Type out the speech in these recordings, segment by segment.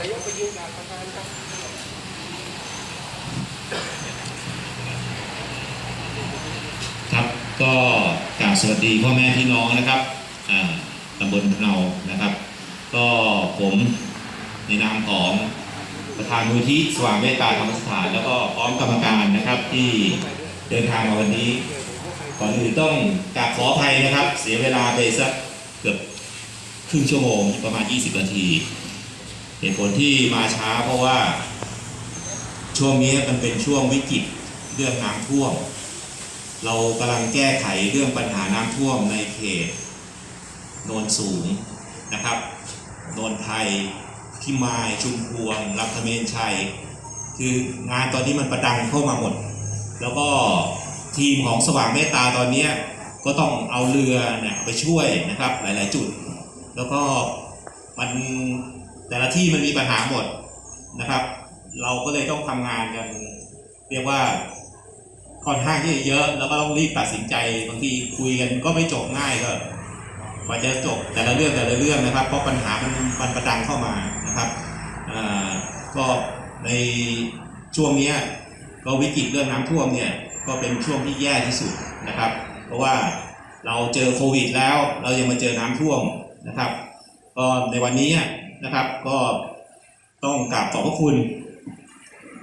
นายกไปยืนกลางประธานครับครับก็กราบสวัสดีพ่อแม่พี่น้องนะครับตำบลเรานะครับ ก็ผมในนามของประธานมูลที่สว่างเมตตาธรรมสถาน แล้วก็พร้อมกรรมการนะครับที่เดินทางมาวันนี้ก่อนอื่นต้องกราบขออภัยนะครับ เสียเวลาไปสักเกือบครึ่งชั่วโมงประมาณ 20 นาที เหตุผลที่มาช้าเพราะว่า ช่วงนี้มันเป็นช่วงวิกฤตเรื่องน้ำท่วม เรากำลังแก้ไขเรื่องปัญหาน้ำท่วมในเขตโนนสูงนะครับโนนไทยพิมายชุมพวงลำธเมนชัย คืองานตอนนี้มันประดังเข้ามาหมด แล้วก็ทีมของสว่างเมตตาตอนนี้ก็ต้องเอาเรือเนี่ยไปช่วยนะครับหลาย ๆ จุด แล้วก็มัน แต่ละที่มันมีปัญหาหมดนะครับ เราก็เลยต้องทำงานกัน เรียกว่าค่อนข้างที่จะเยอะแล้วก็ต้องรีบตัดสินใจบางทีคุยกันก็ไม่จบง่ายก็กว่าจะจบแต่ละเรื่องแต่ละเรื่องนะครับ เพราะปัญหามันมันประดังเข้ามานะครับอ่าก็ในช่วงนี้ก็วิกฤตเรื่องน้ำท่วมเนี่ยก็เป็นช่วงที่แย่ที่สุดนะครับ เพราะว่าเราเจอโควิดแล้วเรายังมาเจอน้ำท่วมนะครับก็ในวันนี้ นะครับ ก็ต้องกราบขอบพระคุณ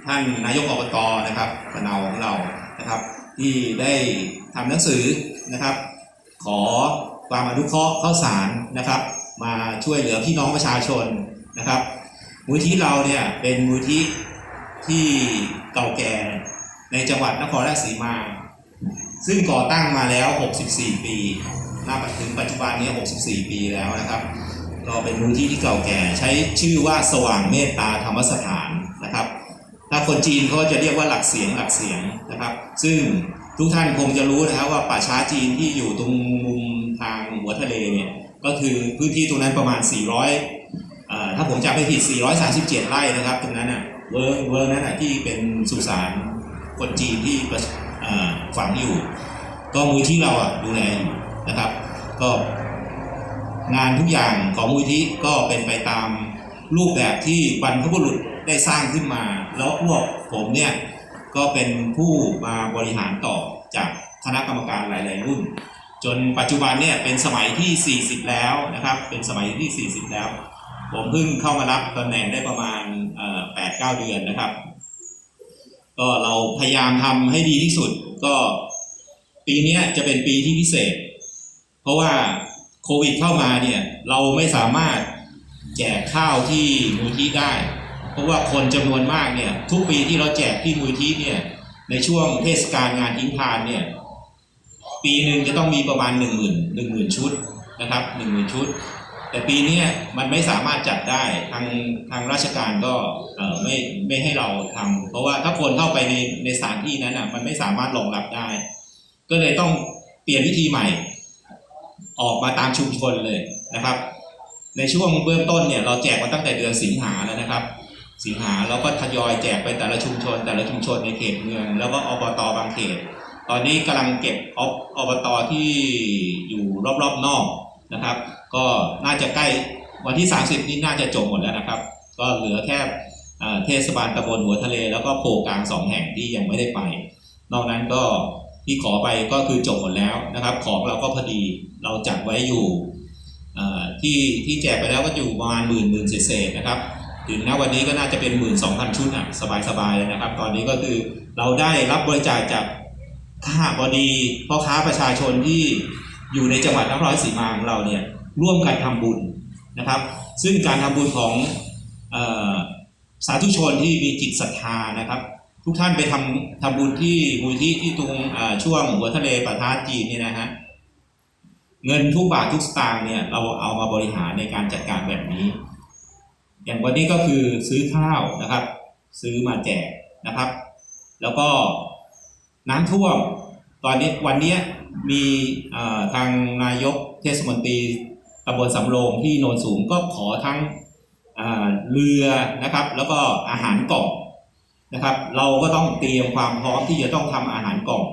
ท่านนายกอบตนะครับปนาของเรานะครับ ที่ได้ทำหนังสือนะครับ ขอความอนุเคราะห์ข้าวสารนะครับ มาช่วยเหลือพี่น้องประชาชนนะครับ มูลที่เราเนี่ยเป็นมูลที่ที่เก่าแก่ในจังหวัดนครราชสีมา ซึ่งก่อตั้งมาแล้ว 64 ปีนับถึงปัจจุบันนี้ 64 ปีแล้วนะครับ ก็เป็นมูลที่ที่เก่าแก่ใช้ชื่อว่าสว่างเมตตาธรรมสถานนะครับ ถ้าคนจีนเขาจะเรียกว่าหลักเสียงหลักเสียงนะครับ ซึ่งทุกท่านคงจะรู้นะครับว่าป่าช้าจีนที่อยู่ตรงมุมทางหัวทะเลเนี่ยก็คือพื้นที่ตรงนั้นประมาณ 400 ถ้าผมจำไม่ผิด 437 ไร่นะครับ ตรงนั้นอะเวิร์กเวิร์กนั้นอะที่เป็นสุสานคนจีนที่ฝังอยู่ ก็มูลที่เราอะดูแลอยู่นะครับ ก็ งานทุกอย่างของมูลที่ก็เป็นไปตามรูปแบบที่บรรพบุรุษได้สร้างขึ้นมา แล้วพวกผมเนี่ยก็เป็นผู้มาบริหารต่อจากคณะกรรมการหลาย ๆ รุ่น จนปัจจุบันเนี่ยเป็นสมัยที่ 40 แล้วนะครับ เป็นสมัยที่ 40 แล้ว ผมเพิ่งเข้ามารับตำแหน่งได้ประมาณแปดเดือนนะครับ ก็เราพยายามทำให้ดีที่สุดก็ปีนี้จะเป็นปีที่พิเศษ เพราะว่า ควิดเข้ามาเนี่ยเราไม่สามารถแจกข้าวที่มูลที่ได้ เพราะว่าคนจำนวนมากเนี่ยทุกปีที่เราแจกที่มูลที่เนี่ยในช่วงเทศกาลงานทิ้งทานเนี่ยปีหนึ่งจะต้องมีประมาณหนึ่งหมื่นหนึ่งหมื่นชุดนะครับหนึ่งหมื่นชุด แต่ปีนี้มันไม่สามารถจัดได้ทางทางราชการก็ไม่ไม่ให้เราทำเพราะว่าถ้าคนเข้าไปในในสถานที่นั้นอะมันไม่สามารถรองรับได้ ก็เลยต้องเปลี่ยนวิธีใหม่ ออกมาตามชุมชนเลยนะครับ ในช่วงเบื้องต้นเนี่ยเราแจกมาตั้งแต่เดือนสิงหาแล้วนะครับ สิงหาเราก็ทยอยแจกไปแต่ละชุมชน แต่ละชุมชนในเขตเมือง แล้วก็อบตบางเขต ตอนนี้กำลังเก็บอบอบตที่อยู่รอบๆนอกนะครับ ก็น่าจะใกล้วันที่ 30 นี่น่าจะจบหมดแล้วนะครับ ก็เหลือแค่เอ่อเทศบาลตำบลหัวทะเล แล้วก็โพกลางสองแห่งที่ยังไม่ได้ไป นอกนั้นก็ ที่ขอไปก็คือจบหมดแล้วนะครับ ของเราก็พอดีเราจัดไว้อยู่ที่ที่แจกไปแล้วก็อยู่ประมาณหมื่นหมื่นเศษนะครับ ถึงณวันนี้ก็น่าจะเป็นหมื่นสองพันชุดอะสบายๆเลยนะครับ ตอนนี้ก็คือเราได้รับบริจาคจากข้าบดีพ่อค้าประชาชนที่อยู่ในจังหวัดนครราชสีมาของเราเนี่ยร่วมกันทำบุญนะครับ ซึ่งการทำบุญของออสาธุชนที่มีจิตศรัทธานะครับ ทุกท่านไปทำทำบุญที่มูลที่ที่ตรงเอ่อช่วงหัวทะเลปะทะจีนเนี่ยนะฮะเงินทุกบาททุกสตางค์เนี่ยเราเอามาบริหารในการจัดการแบบนี้ อย่างวันนี้ก็คือซื้อข้าวนะครับ ซื้อมาแจกนะครับ แล้วก็น้ำท่วม ตอนนี้วันนี้มีทางนายกเทศมนตรีตำบลสำโรงที่โนนสูงก็ขอทั้งเรือนะครับ แล้วก็อาหารกล่อง นะครับ เราก็ต้องเตรียมความพร้อมที่จะต้องทำอาหารกล่อง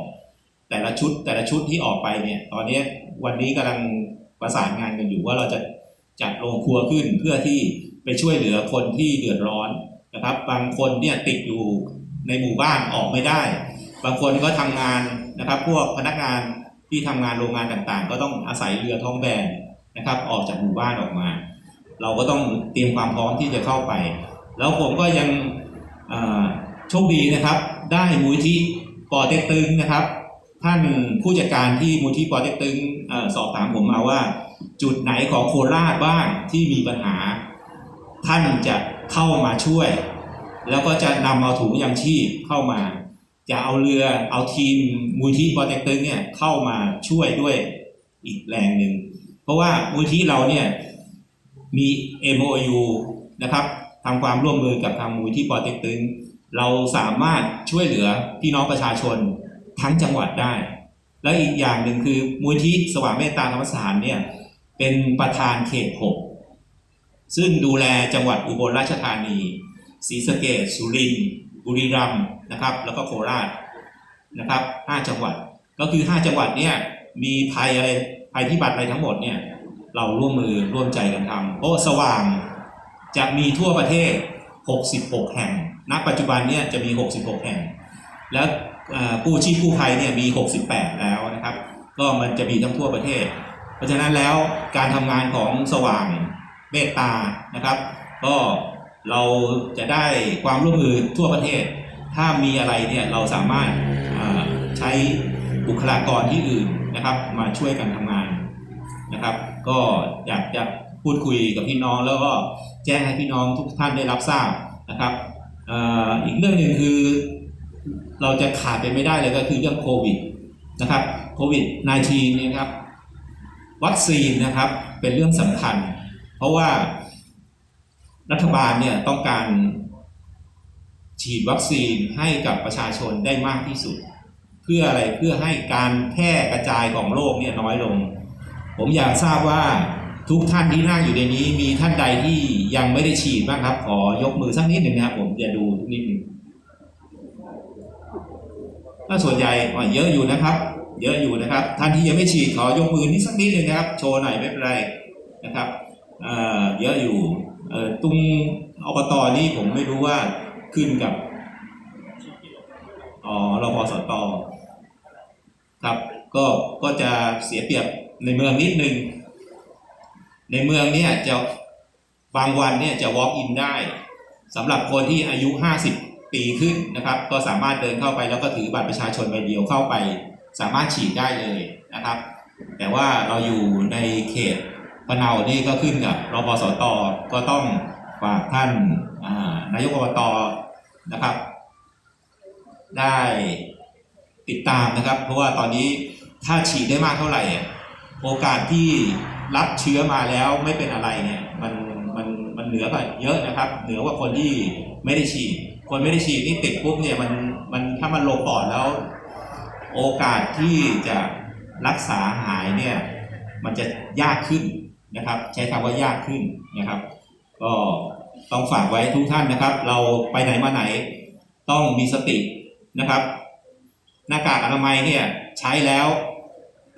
แต่ละชุดแต่ละชุดที่ออกไปเนี่ย ตอนนี้วันนี้กำลังประสานงานกันอยู่ว่าเราจะจัดโรงครัวขึ้นเพื่อที่ไปช่วยเหลือคนที่เดือดร้อนนะครับ บางคนเนี่ยติดอยู่ในหมู่บ้านออกไม่ได้ บางคนก็ทำงานนะครับ พวกพนักงานที่ทำงานโรงงานต่างๆ ก็ต้องอาศัยเรือท้องแบนนะครับ ออกจากหมู่บ้านออกมา เราก็ต้องเตรียมความพร้อมที่จะเข้าไป แล้วผมก็ยังอ โชคดีนะครับ ได้มูลที่ปอเต็กตึงนะครับ ท่านผู้จัดการที่มูลที่ปอเต็กตึงอสอบถามผมมาว่า จุดไหนของโคราชบ้างที่มีปัญหา ท่านจะเข้ามาช่วย แล้วก็จะนำเอาถุงยางชีพเข้ามา จะเอาเรือเอาทีมมูลที่ปอเต็กตึงเนี่ยเข้ามาช่วยด้วยอีกแรงหนึ่งเพราะว่ามูลที่เราเนี่ยมี MOU นะครับทำความร่วมมือกับทางมูลที่ปอเต็กตึง เราสามารถช่วยเหลือพี่น้องประชาชนทั้งจังหวัดได้ และอีกอย่างหนึ่งคือมูลที่สว่างเมตตาธรรมสถานเนี่ยเป็นประธานเขต6ซึ่งดูแลจังหวัดอุบลราชธานีศรีสะเกษสุรินทร์บุรีรัมย์นะครับ แล้วก็โคราชนะครับห้าจังหวัดก็คือ5จังหวัดเนี่ยมีภัยอะไรภัยพิบัติอะไรทั้งหมดเนี่ยเราร่วมมือร่วมใจกันทำเพราะสว่างจะมีทั่วประเทศ 66 แห่ง ณ ปัจจุบันเนี่ยจะมี 66 แห่ง แล้วกู้ชีพกู้ภัยเนี่ยมี 68 แล้วนะครับ ก็มันจะมีทั้งทั่วประเทศ เพราะฉะนั้นแล้วการทำงานของสว่างเมตตานะครับ ก็เราจะได้ความร่วมมือทั่วประเทศ ถ้ามีอะไรเนี่ยเราสามารถใช้บุคลากรที่อื่นนะครับ มาช่วยกันทำงานนะครับ ก็อยากจะ พูดคุยกับพี่น้องแล้วก็แจ้งให้พี่น้องทุกท่านได้รับทราบนะครับอ่ออีกเรื่องหนึ่งคือเราจะขาดไปไม่ได้เลยก็คือเรื่องโควิดนะครับโควิด -19 เนี่ยครับวัคซีนนะครับเป็นเรื่องสำคัญ เพราะว่ารัฐบาลเนี่ยต้องการฉีดวัคซีนให้กับประชาชนได้มากที่สุด เพื่ออะไรเพื่อให้การแพร่กระจายของโรคเนี่ยน้อยลง ผมอยากทราบว่า ทุกท่านที่นั่งอยู่ในนี้ มีท่านใดที่ยังไม่ได้ฉีดบ้างครับ ขอยกมือสักนิดหนึ่งนะครับ ผมจะดูนิดหนึ่งถ้าส่วนใหญ่อ๋อเยอะอยู่นะครับ เยอะอยู่นะครับ ท่านที่ยังไม่ฉีดขอยกมือนิดสักนิดหนึ่งนะครับ โชว์หน่อยไม่เป็นไรนะครับเเยอะอยู่เอ่อตรงอบตนี่ผมไม่รู้ว่าขึ้นกับอ๋อรพสตครับ ก็ก็จะเสียเปรียบในเมืองนิดนึง ในเมืองเนี่ยจะบางวันเนี่ยจะ walk in ได้สำหรับคนที่อายุ 50 ปีขึ้นนะครับ ก็สามารถเดินเข้าไปแล้วก็ถือบัตรประชาชนใบเดียวเข้าไป สามารถฉีดได้เลยนะครับ แต่ว่าเราอยู่ในเขตพะเนานี่ก็ขึ้นกับรปสตก็ต้องฝากท่านานายกอบตนะครับ ได้ติดตามนะครับ เพราะว่าตอนนี้ถ้าฉีดได้มากเท่าไหร่ โอกาสที่ รับเชื้อมาแล้วไม่เป็นอะไรเนี่ยมันมันมันเหนือกว่าเยอะนะครับ เหนือกว่าคนที่ไม่ได้ฉีด คนไม่ได้ฉีดนี่ติดปุ๊บเนี่ยมันมันถ้ามันลงปอดแล้ว โอกาสที่จะรักษาหายเนี่ยมันจะยากขึ้นนะครับ ใช้คำว่ายากขึ้นนะครับ ก็ต้องฝากไว้ทุกท่านนะครับ เราไปไหนมาไหนต้องมีสตินะครับ หน้ากากอนามัยเนี่ยใช้แล้ว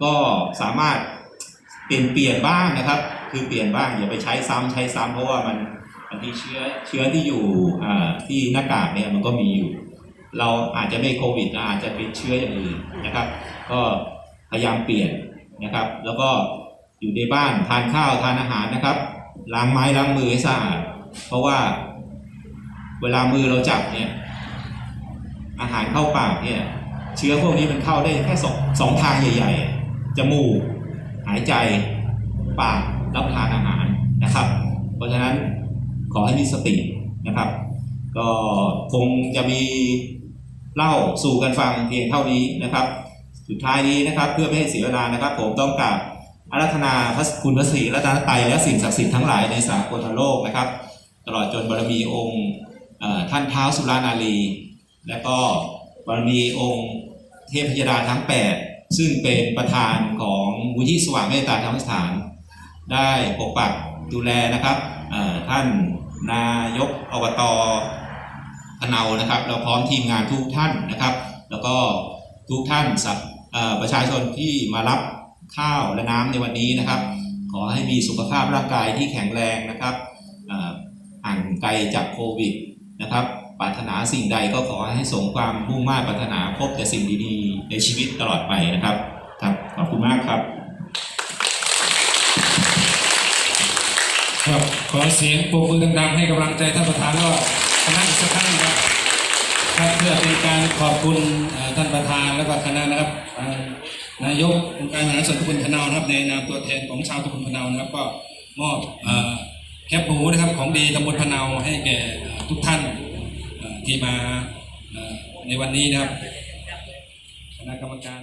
ก็สามารถ เปลี่ยนเปลี่ยนบ้างนะครับ คือเปลี่ยนบ้างอย่าไปใช้ซ้ำใช้ซ้ำเพราะว่ามันบางทีเชื้อเชื้อที่อยู่ที่หน้ากากเนี่ยมันก็มีอยู่ เราอาจจะไม่โควิดเราอาจจะเป็นเชื้ออย่างอื่นนะครับ ก็พยายามเปลี่ยนนะครับ แล้วก็อยู่ในบ้านทานข้าวทานอาหารนะครับล้างไม้ล้างมือให้สะอาดเพราะว่าเวลามือเราจับเนี่ยอาหารเข้าปากเนี่ยเชื้อพวกนี้มันเข้าได้แค่สองสองทางใหญ่ ๆจมูก หายใจปากรับทานอาหารนะครับ เพราะฉะนั้นขอให้มีสตินะครับ ก็คงจะมีเล่าสู่กันฟังเพียงเท่านี้นะครับ สุดท้ายนี้นะครับเพื่อไม่ให้เสียเวลานะครับ ผมต้องกราบอารัธนาพระคุณพระศรีรัตนตรัยและสิ่งศักดิ์สิทธิ์ทั้งหลายในสากลโลกนะครับ ตลอดจนบารมีองค์ท่านเท้าสุรานารี และก็บารมีองค์เทพยดาทั้ง 8 ซึ่งเป็นประธานของ มูลที่สว่างเมตตาธรรมสถาน ได้ปกปักดูแลนะครับท่านนายกอบตพะเนานะครับเราพร้อมทีมงานทุกท่านนะครับ แล้วก็ทุกท่านสัตว์เอ่อประชาชนที่มารับข้าวและน้ำในวันนี้นะครับ ขอให้มีสุขภาพร่างกายที่แข็งแรงนะครับเอ่อไกลจากโควิดนะครับปรารถนาสิ่งใดก็ขอให้สมความมุ่งมา่ปรารถนาพบแต่สิ่งดีๆ ในชีวิตตลอดไปนะครับครับขอบ มากครับ ครับ ขอเสียงปรบมือดังๆให้กำลังใจท่านประธานแล้วก็คณะอีกสักครั้งหนึ่งครับครับเพื่อเป็นการขอบคุณท่านประธานแล้วก็คณะนะครับนายกองค์การบริหาส่วนตำบลพนานะครับ ในนามตัวแทนของชาวตำบลพนานะครับ ก็มอบเอ่อแคปหมูนะครับของดีตำบลพนาให้แก่ทุกท่านที่มาในวันนี้นะครับ คณะกรรมการ